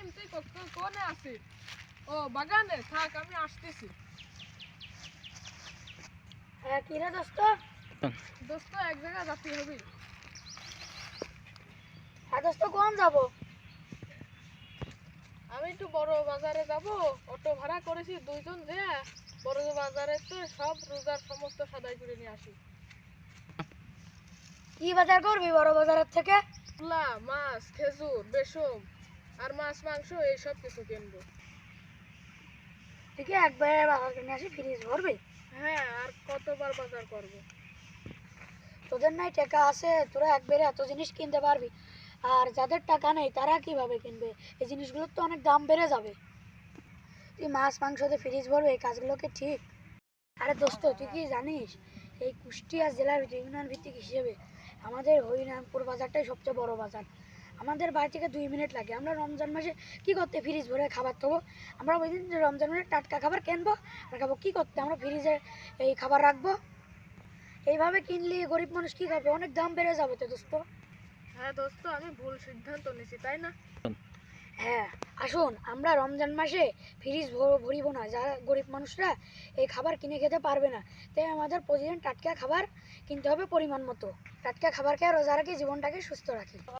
তুই কোনে আছিস? ও বাগানে থাক আমি আসতেছি। হ্যাঁ কি রে দোস্ত? দোস্ত এক যাতে হবি। হ্যাঁ দোস্ত কোন যাব? আমি একটু বড় বাজারে যাব। অটো ভাড়া করেছি দুইজন যে বড় বাজারে তো সব রোজার সমস্ত সদাই করে নিয়ে আসি। কি বাজার করবি বড় বাজারের থেকে? মাছ খেজুর বেসম আর মাছ মাংস এইসব কিছু কিনবো। ঠিক আছে একবারে বাজার কিনে আসি ফ্রিজ ভরবি? হ্যাঁ আর কতবার বাজার করব? তোদের নাই টাকা আছে তোরা একবারে এত জিনিস কিনতে পারবি। আর যাদের টাকা নেই তারা কীভাবে কিনবে? এই জিনিসগুলোর তো অনেক দাম বেড়ে যাবে। তুই মাছ মাংস মাংসতে ফ্রিজ ভরবে এই কাজগুলোকে ঠিক? আরে দোস্ত তুই কি জানিস? এই কুষ্টিয়া জেলার ইউনিয়ন ভিত্তিক হিসেবে আমাদের হরিনামপুর বাজারটাই সবচেয়ে বড় বাজার। আমাদের বাড়ি থেকে দুই মিনিট লাগে। আমরা রমজান মাসে কি করতে? ফ্রিজ ভরে খাবার দেবো আমরা ওই দিন রমজান মাসে টাটকা খাবার কিনবো আর খাব কী করতে? আমরা ফ্রিজে এই খাবার রাখব। এইভাবে কিনলে গরিব মানুষ কি খাবে? অনেক দাম বেড়ে যাবে তো দোস্ত। হ্যাঁ দোস্ত আমি ভুল সিদ্ধান্ত নিছি তাই না? হ্যাঁ আসুন আমরা রমজান মাসে ফ্রিজ ভরিব না। যারা গরিব মানুষরা এই খাবার কিনে খেতে পারবে না। তাই আমাদের প্রতিদিন টাটকা খাবার কিনতে হবে পরিমাণ মতো। টাটকা খাবার খেয়ে রোজা রাখি জীবনটাকে সুস্থ রাখি।